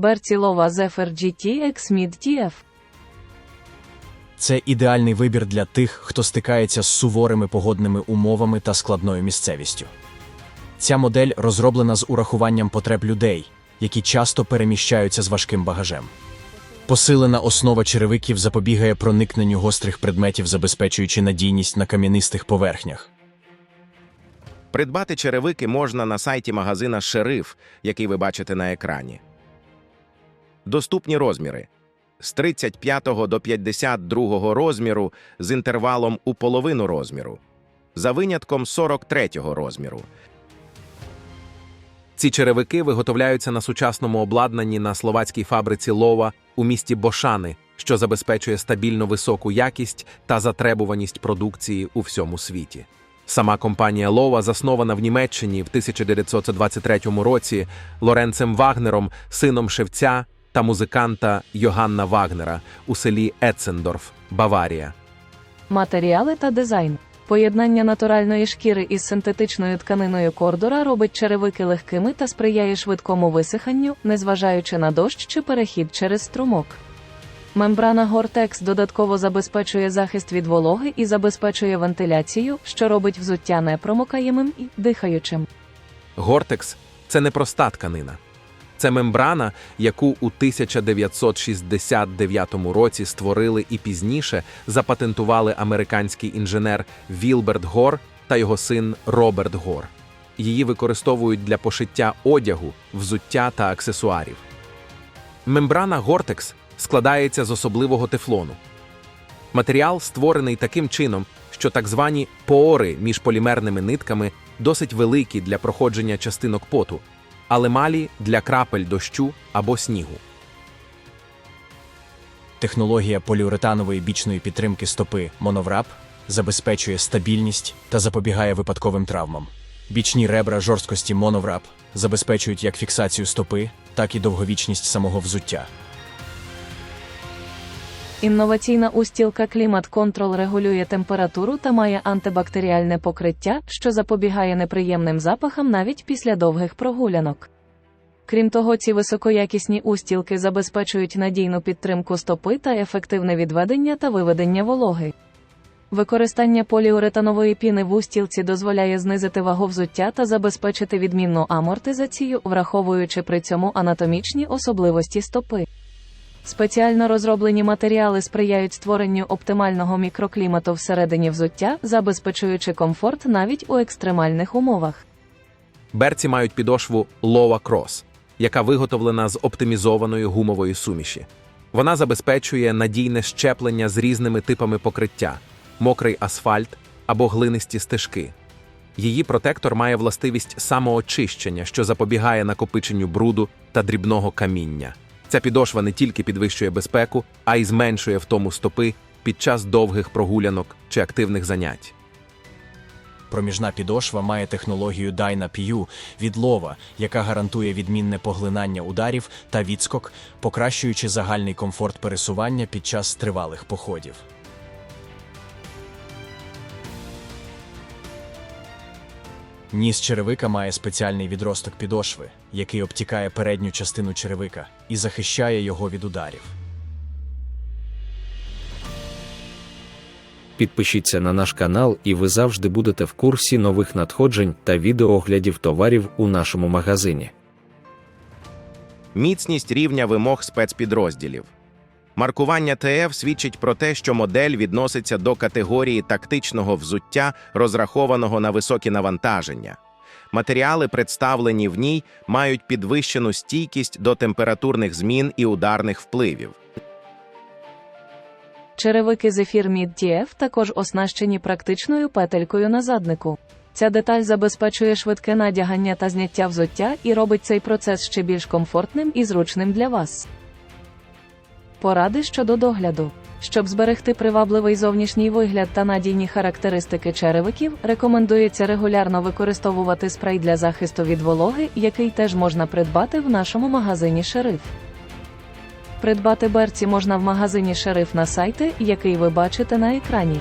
Берцілова Zephyr GT X Mid TF. Це ідеальний вибір для тих, хто стикається з суворими погодними умовами та складною місцевістю. Ця модель розроблена з урахуванням потреб людей, які часто переміщаються з важким багажем. Посилена основа черевиків запобігає проникненню гострих предметів, забезпечуючи надійність на кам'янистих поверхнях. Придбати черевики можна на сайті магазина Шериф, який ви бачите на екрані. Доступні розміри з 35 до 52 розміру з інтервалом у половину розміру, за винятком 43 розміру. Ці черевики виготовляються на сучасному обладнанні на словацькій фабриці Лова у місті Бошани, що забезпечує стабільно високу якість та затребуваність продукції у всьому світі. Сама компанія Лова заснована в Німеччині в 1923 році Лоренцем Вагнером, сином шевця та музиканта Йоганна Вагнера у селі Ецендорф, Баварія. Матеріали та дизайн. Поєднання натуральної шкіри із синтетичною тканиною кордора робить черевики легкими та сприяє швидкому висиханню, незважаючи на дощ чи перехід через струмок. Мембрана Гортекс додатково забезпечує захист від вологи і забезпечує вентиляцію, що робить взуття непромокаємим і дихаючим. Гортекс це не проста тканина. Це мембрана, яку у 1969 році створили і пізніше запатентували американський інженер Вілберт Гор та його син Роберт Гор. Її використовують для пошиття одягу, взуття та аксесуарів. Мембрана Гортекс складається з особливого тефлону. Матеріал створений таким чином, що так звані пори між полімерними нитками досить великі для проходження частинок поту, але малі для крапель дощу або снігу. Технологія поліуретанової бічної підтримки стопи Monovrap забезпечує стабільність та запобігає випадковим травмам. Бічні ребра жорсткості Monovrap забезпечують як фіксацію стопи, так і довговічність самого взуття. Інноваційна устілка Climate Control регулює температуру та має антибактеріальне покриття, що запобігає неприємним запахам навіть після довгих прогулянок. Крім того, ці високоякісні устілки забезпечують надійну підтримку стопи та ефективне відведення та виведення вологи. Використання поліуретанової піни в устілці дозволяє знизити вагу взуття та забезпечити відмінну амортизацію, враховуючи при цьому анатомічні особливості стопи. Спеціально розроблені матеріали сприяють створенню оптимального мікроклімату всередині взуття, забезпечуючи комфорт навіть у екстремальних умовах. Берці мають підошву Lova Cross, яка виготовлена з оптимізованої гумової суміші. Вона забезпечує надійне щеплення з різними типами покриття, мокрий асфальт або глинисті стежки. Її протектор має властивість самоочищення, що запобігає накопиченню бруду та дрібного каміння. Ця підошва не тільки підвищує безпеку, а й зменшує втому стопи під час довгих прогулянок чи активних занять. Проміжна підошва має технологію Dyna-PU від лова, яка гарантує відмінне поглинання ударів та відскок, покращуючи загальний комфорт пересування під час тривалих походів. Ніс черевика має спеціальний відросток підошви, який обтікає передню частину черевика і захищає його від ударів. Підпишіться на наш канал, і ви завжди будете в курсі нових надходжень та відеооглядів товарів у нашому магазині. Міцність рівня вимог спецпідрозділів. Маркування ТФ свідчить про те, що модель відноситься до категорії тактичного взуття, розрахованого на високі навантаження. Матеріали, представлені в ній, мають підвищену стійкість до температурних змін і ударних впливів. Черевики Zephyr Mid TF також оснащені практичною петелькою на заднику. Ця деталь забезпечує швидке надягання та зняття взуття і робить цей процес ще більш комфортним і зручним для вас. Поради щодо догляду. Щоб зберегти привабливий зовнішній вигляд та надійні характеристики черевиків, рекомендується регулярно використовувати спрей для захисту від вологи, який теж можна придбати в нашому магазині Шериф. Придбати берці можна в магазині Шериф на сайті, який ви бачите на екрані.